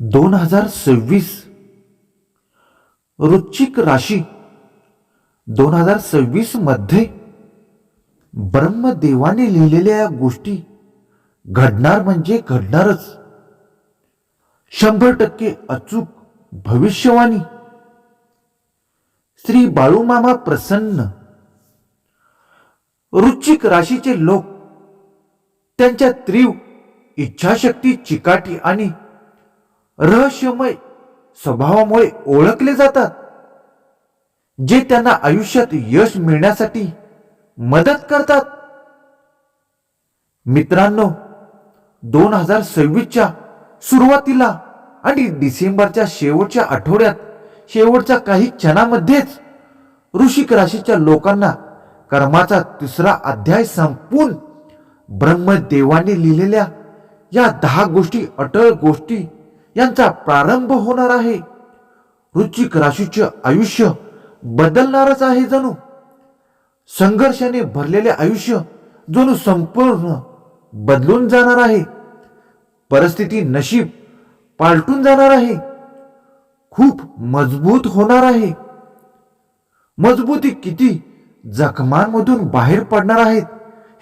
दोन हजार सव्वीस. वृश्चिक राशी दोन हजार सव्वीसमध्ये ब्रह्मदेवाने लिहिलेल्या या गोष्टी घडणार म्हणजे घडणारच. शंभर टक्के अचूक भविष्यवाणी. श्री बाळूमामा प्रसन्न. वृश्चिक राशीचे लोक त्यांच्या तीव्र इच्छाशक्ती चिकाटी आणि रहस्यमय स्वभावामुळे ओळखले जातात जे त्यांना आयुष्यात यश मिळण्यासाठी मदत करतात. मित्रांनो दोन हजार सव्वीसच्या सुरुवातीला आणि डिसेंबरच्या शेवटच्या आठवड्यात शेवटच्या काही क्षणामध्येच ऋषिक राशीच्या लोकांना कर्माचा तिसरा अध्याय संपून ब्रह्मदेवाने लिहिलेल्या या दहा गोष्टी अटळ गोष्टी यांचा प्रारंभ होणार आहे. वृश्चिक राशीचे आयुष्य बदलणारच आहे जणू. संघर्षाने भरलेले आयुष्य जणू संपूर्ण बदलून जाणार आहे. परिस्थिती नशीब पालटून जाणार आहे. खूप मजबूत होणार आहे. मजबूती किती जखमांमधून बाहेर पडणार आहेत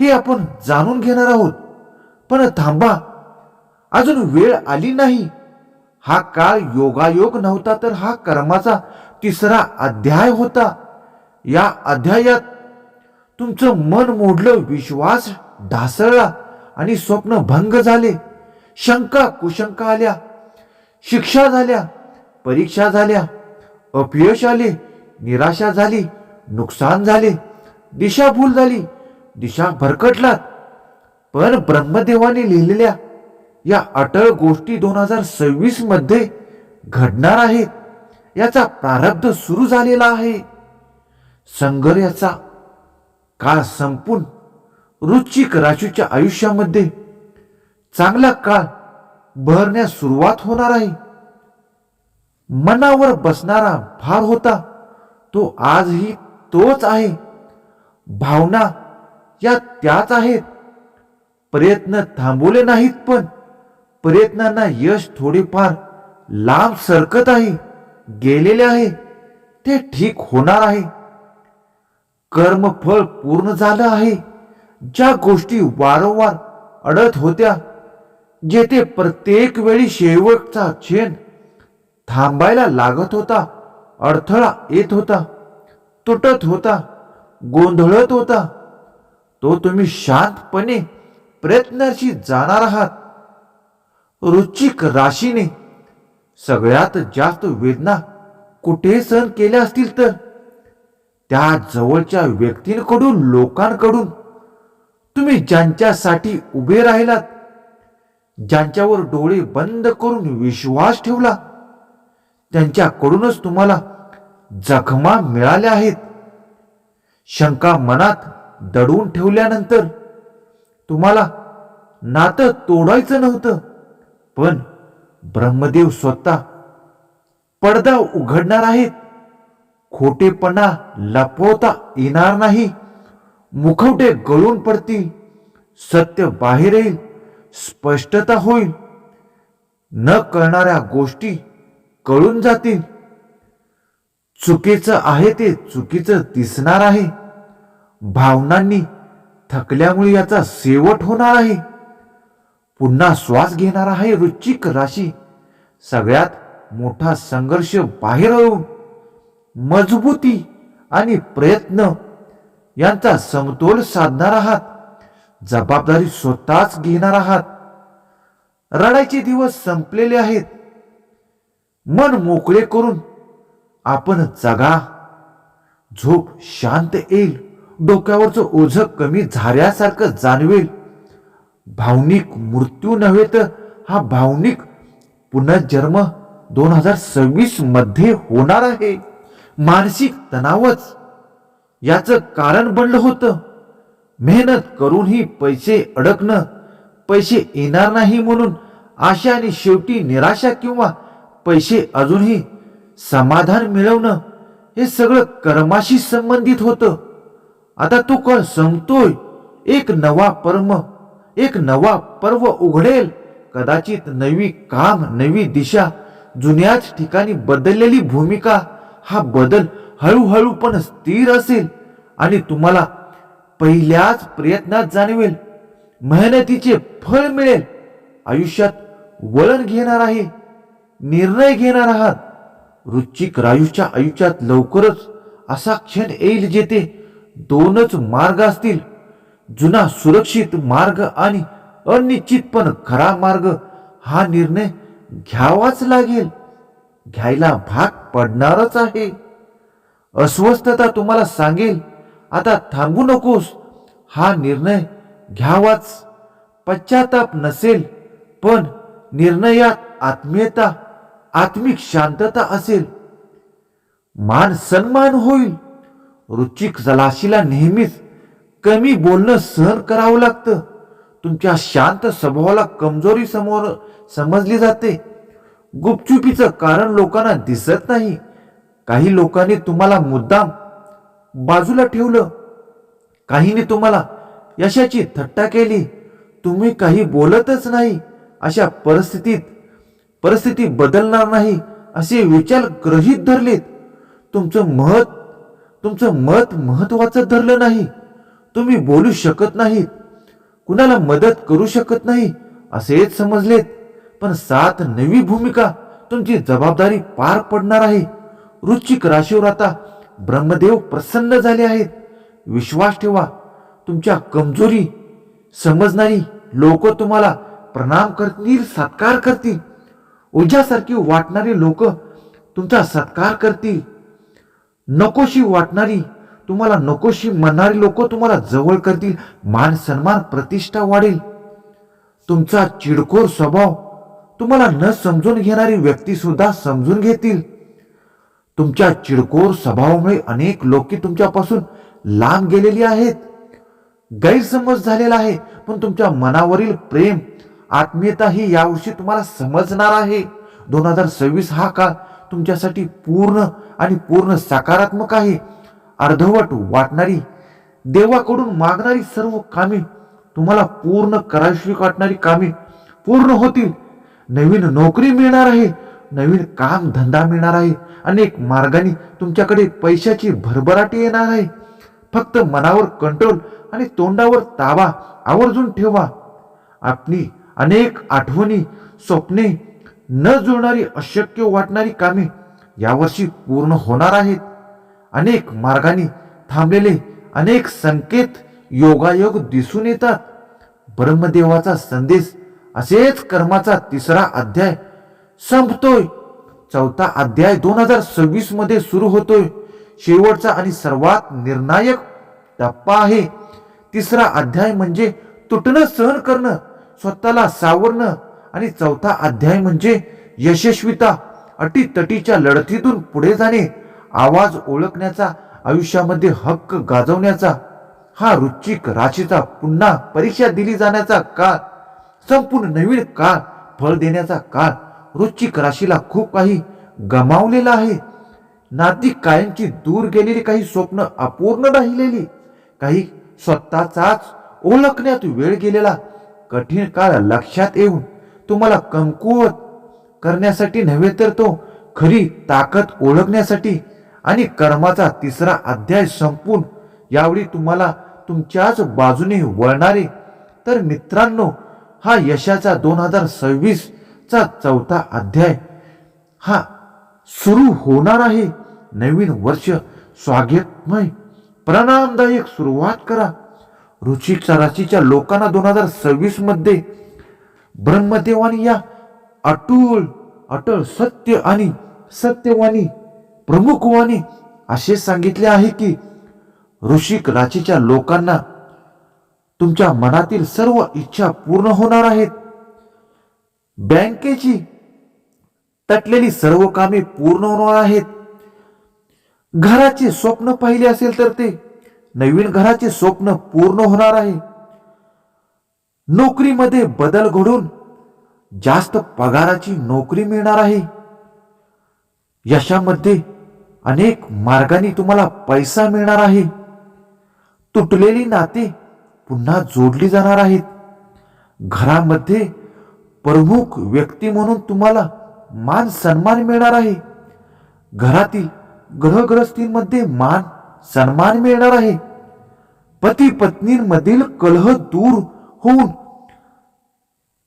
हे आपण जाणून घेणार आहोत. पण थांबा अजून वेळ आली नाही. हा काळ योगायोग नव्हता तर हा कर्माचा तिसरा अध्याय होता. या अध्यायात तुमचं मन मोडलं विश्वास ढासळला आणि स्वप्न भंग झाले. शंका कुशंका आल्या. शिक्षा झाल्या परीक्षा झाल्या. अपयश आले निराशा झाली नुकसान झाले. दिशाभूल झाली दिशा भरकटलात. पण ब्रह्मदेवाने लिहिलेल्या या अटळ गोष्टी दोन हजार सव्वीसमध्ये घडणार आहेत. याचा प्रारब्ध सुरू झालेला आहे. संघर्याचा काळ संपून रुचिक राशीच्या आयुष्यामध्ये चांगला काळ बहरण्यास सुरुवात होणार आहे. मनावर बसणारा भार होता. तो आजही तोच आहे. भावना या त्याच आहेत. प्रयत्न थांबवले नाहीत पण प्रयत्नांना यश थोडीफार लांब सरकत आहे गेलेले आहे ते ठीक होणार आहे. कर्मफळ पूर्ण झालं आहे ज्या गोष्टी वारंवार अडत होत्या जेथे प्रत्येक वेळी शेवटचा छेन थांबायला लागत होता अडथळा येत होता तुटत होता गोंधळत होता. तो तुम्ही शांतपणे प्रयत्नाशी जाणार आहात. रुचिक राशीने. सगळ्यात जास्त वेदना कुठे सहन केल्या असतील तर? त्या जवळच्या व्यक्तींकडून लोकांकडून. तुम्ही ज्यांच्यासाठी उभे राहिलात ज्यांच्यावर डोळे बंद करून विश्वास ठेवला त्यांच्याकडूनच तुम्हाला जखमा मिळाल्या आहेत. शंका मनात दडवून ठेवल्यानंतर तुम्हाला नातं तोडायचं नव्हतं. पण ब्रह्मदेव स्वतः पडदा उघडणार आहेत. खोटेपणा लपवता येणार नाही. मुखवटे गळून पडतील. सत्य बाहेर येईल. स्पष्टता होईल. न कळणाऱ्या गोष्टी कळून जातील. चुकीचं आहे ते चुकीचं दिसणार आहे. भावनांनी थकल्यामुळे याचा शेवट होणार आहे. पुन्हा श्वास घेणार आहे रुचिक राशी. सगळ्यात मोठा संघर्ष बाहेर येऊन मजबूती आणि प्रयत्न यांचा समतोल साधणार आहात. जबाबदारी स्वतःच घेणार आहात. रडायचे दिवस संपलेले आहेत. मन मोकळे करून आपण जगा. झोप शांत येईल. डोक्यावरचं ओझ कमी झाल्यासारखं जाणवेल. भावनिक मृत्यू नव्हे तर हा भावनिक पुनर्जन्म दोन हजार सव्वीसमध्ये होणार आहे. मानसिक तणावच याचं कारण बनलं होतं. मेहनत करूनही पैसे अडकणं पैसे येणार नाही म्हणून आशा आणि शेवटी निराशा किंवा पैसे अजूनही समाधान मिळवणं हे सगळं कर्माशी संबंधित होतं. आता तो कळ संपतोय एक नवा परम एक नवा पर्व उघडेल. कदाचित नवी काम नवी दिशा जुन्याच ठिकाणी बदललेली भूमिका हा बदल हळूहळू पण स्थिर असेल आणि तुम्हाला पहिल्याच प्रयत्नात जाणवेल. मेहनतीचे फळ मिळेल. आयुष्यात वळण घेणार आहे. निर्णय घेणार आहात. रुचिक रायूच्या आयुष्यात लवकरच असा क्षण येईल जेथे दोनच मार्ग असतील. जुना सुरक्षित मार्ग आणि अनिश्चित पण खरा मार्ग हा निर्णय घ्यावाच लागेल. घ्यायला भाग पडणारच आहे. अस्वस्थता तुम्हाला सांगेल आता थांबू नकोस. हा निर्णय घ्यावाच. पश्चाताप नसेल पण निर्णयात आत्मीयता आत्मिक शांतता असेल. मान सन्मान होईल. रुचिक जलाशीला नेहमीच कमी बोलणं सहन करावं लागतं. तुमच्या शांत स्वभावाला कमजोरी समोर समजली जाते. गुपचुपीचं कारण लोकांना दिसत नाही. काही लोकांनी तुम्हाला मुद्दाम बाजूला ठेवलं. काहीने तुम्हाला यशाची थट्टा केली. तुम्ही काही बोलतच नाही. अशा परिस्थितीत परिस्थिती बदलणार नाही असे विचार ग्रहित धरलेत. तुमचं मत तुमचं मत महत्वाचं धरलं नाही. तुम्ही बोलू शकत नाहीत. कुणाला मदत करू शकत नाही असेच समजलेत. पण सात नवी भूमिका तुमची जबाबदारी पार पडणार आहे. रुचिक राशीवर आता ब्रह्मदेव प्रसन्न झाले आहेत. विश्वास ठेवा तुमच्या कमजोरी समजणारी लोक तुम्हाला प्रणाम करतील सत्कार करतील. ओझ्यासारखी वाटणारी लोक तुमचा सत्कार करतील. नकोशी वाटणारी तुम्हाला नकोशी म्हणणारी लोक तुम्हाला जवळ करतील. मान सन्मान प्रतिष्ठा वाढेल. तुमचा चिडखोर स्वभाव तुम्हाला न समजून घेणारी व्यक्ती सुद्धा समजून घेतील. तुमच्या चिडखोर स्वभावामुळे अनेक लोक तुमच्यापासून लांब गेलेली आहेत. गैरसमज झालेला आहे पण तुमच्या मनावरील प्रेम आत्मीयता ही यावर्षी तुम्हाला समजणार आहे. दोन हजार सव्वीस हा काळ तुमच्यासाठी पूर्ण आणि पूर्ण सकारात्मक आहे. अर्धवट वाटणारी देवाकडून मागणारी सर्व कामे तुम्हाला पूर्ण करावीशी वाटणारी कामे पूर्ण होतील. नवीन नोकरी मिळणार आहे नवीन काम धंदा मिळणार आहे अनेक मार्गाने तुमच्याकडे पैशाची भरभराटी येणार आहे. फक्त मनावर कंट्रोल आणि तोंडावर ताबा आवर्जून ठेवा. आपली अनेक आठवणी स्वप्ने न जुळणारी अशक्य वाटणारी कामे यावर्षी पूर्ण होणार आहेत. अनेक मार्गाने थांबलेले अनेक संकेत योगायोग दिसून येतात. ब्रह्मदेवाचा संदेश असेच कर्माचा तिसरा अध्याय संपतोय. चौथा अध्याय दोन हजार सव्वीसमध्ये सुरू होतोय. शेवटचा आणि सर्वात निर्णायक टप्पा आहे. तिसरा अध्याय म्हणजे तुटणं सहन करणं स्वतःला सावरणं आणि चौथा अध्याय म्हणजे यशस्विता अटीतटीच्या लढतीतून पुढे जाणे. आवाज ओळखण्याचा आयुष्यामध्ये हक्क गाजवण्याचा हा रुचिक राशीचा पुन्हा परीक्षा दिली जाण्याचा काळ संपूर्ण नवीन काळ फळ देण्याचा काळ रुचिक राशीला खूप काही गमावलेला आहे. नाती कायमची दूर गेलेली काही स्वप्न अपूर्ण राहिलेली काही स्वतःचाच ओळखण्यात वेळ गेलेला कठीण काळ लक्षात येऊन तुम्हाला कमकुवत करण्यासाठी नव्हे तर तो खरी ताकद ओळखण्यासाठी आणि कर्माचा तिसरा अध्याय संपून यावेळी तुम्हाला तुमच्याच बाजूने वळणारे. तर मित्रांनो हा यशाचा दोन हजार सव्वीस चा चौथा अध्याय हा सुरू होणार आहे. नवीन वर्ष स्वागतमय. प्रणामदायक सुरुवात करा. रुचिक राशीच्या लोकांना दोन हजार सव्वीसमध्ये ब्रह्मदेवानी या अटूळ अटळ सत्य आणि सत्यवाणी प्रमुखवाने असे सांगितले आहे की ऋषिक राशीच्या लोकांना तुमच्या मनातील सर्व इच्छा पूर्ण होणार आहेत. बँकेची तटलेली सर्व कामे पूर्ण होणार आहेत. घराचे स्वप्न पाहिले असेल तर ते नवीन घराचे स्वप्न पूर्ण होणार आहे. नोकरीमध्ये बदल घडून जास्त पगाराची नोकरी मिळणार आहे. यशामध्ये अनेक मार्गाने तुम्हाला पैसा मिळणार आहे. तुटलेली नाते पुन्हा जोडली जाणार आहेत. घरामध्ये प्रमुख व्यक्ती म्हणून तुम्हाला मान सन्मान मिळणार आहे. घरातील ग्रहग्रस्तींमध्ये मान सन्मान मिळणार आहे. पती पत्नींमधील कलह दूर होऊन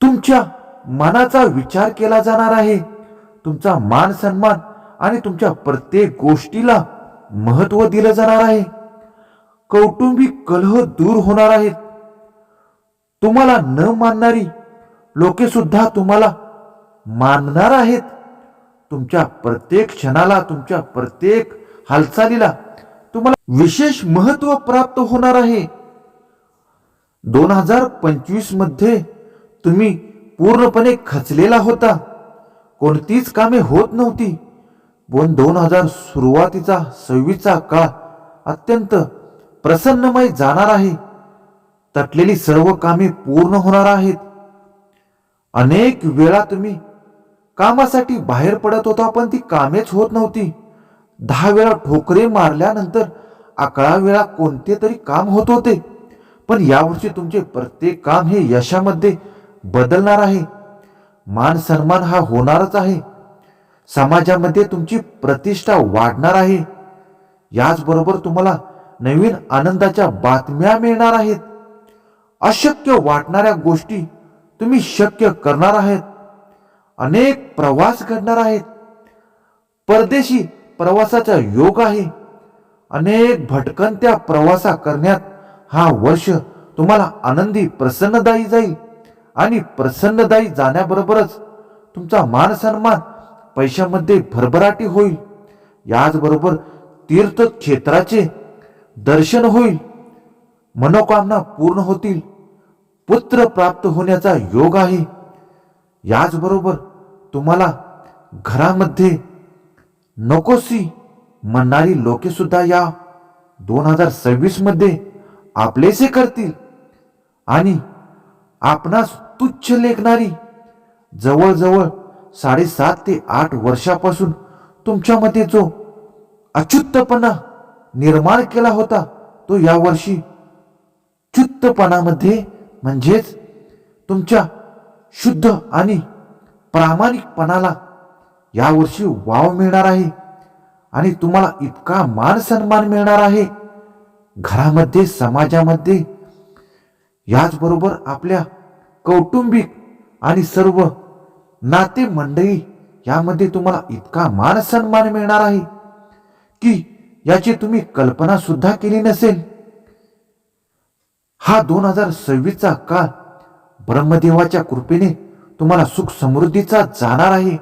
तुमच्या मनाचा विचार केला जाणार आहे. तुमचा मान सन्मान आणि तुमच्या प्रत्येक गोष्टीला महत्त्व दिलं जाणार आहे. कौटुंबिक कलह दूर होणार आहेत. तुम्हाला न मानणारी लोके सुद्धा तुम्हाला मानणार आहेत. तुमच्या प्रत्येक क्षणाला तुमच्या प्रत्येक हालचालीला तुम्हाला विशेष महत्त्व प्राप्त होणार आहे. दोन हजार पंचवीसमध्ये तुम्ही पूर्णपणे खचलेला होता. कोणतीच कामे होत नव्हती. पण दोन हजार सुरुवातीचा सव्वीसचा काळ अत्यंत प्रसन्नमय जाणार आहे. तटलेली सर्व कामे पूर्ण होणार आहेत. अनेक वेळा तुम्ही कामासाठी बाहेर पडत होता पण ती कामेच होत नव्हती. दहा वेळा ठोकरे मारल्यानंतर अकरा वेळा कोणते तरी काम होत होते. पण यावर्षी तुमचे प्रत्येक काम हे यशामध्ये बदलणार आहे. मान सन्मान हा होणारच आहे. समाजामध्ये तुमची प्रतिष्ठा वाढणार आहे. याचबरोबर तुम्हाला नवीन आनंदाच्या बातम्या मिळणार आहेत. अशक्य वाटणाऱ्या गोष्टी तुम्ही शक्य करणार आहेत. अनेक प्रवास घडणार आहेत. परदेशी प्रवासाचा योग आहे. अनेक भटकंत्या प्रवासा करण्यात हा वर्ष तुम्हाला आनंदी प्रसन्नदायी जाईल. आणि प्रसन्नदायी जाण्याबरोबरच तुमचा मान सन्मान पैशामध्ये भरभराटी होईल. याचबरोबर तीर्थक्षेत्राचे दर्शन होईल. मनोकामना पूर्ण होतील. पुत्र प्राप्त होण्याचा योग आहे. याचबरोबर तुम्हाला घरामध्ये नकोसी म्हणणारी लोके सुद्धा या दोन हजार सव्वीसमध्ये आपलेसे करतील. आणि आपणास तुच्छ लेखणारी जवळजवळ साडेसात ते आठ वर्षापासून तुमच्यामध्ये जो अच्युतपणा निर्माण केला होता तो यावर्षी च्युत्तपणामध्ये म्हणजेच तुमच्या शुद्ध आणि प्रामाणिकपणाला यावर्षी वाव मिळणार आहे आणि तुम्हाला इतका मान सन्मान मिळणार आहे. घरामध्ये समाजामध्ये याचबरोबर आपल्या कौटुंबिक आणि सर्व नाते मंडळी यामध्ये तुम्हाला इतका मान सन्मान मिळणार आहे की याची तुम्ही कल्पना सुद्धा केली नसेल. हा दोन हजार सव्वीसचा काळ ब्रह्मदेवाच्या कृपेने तुम्हाला सुख समृद्धीचा जाणार आहे.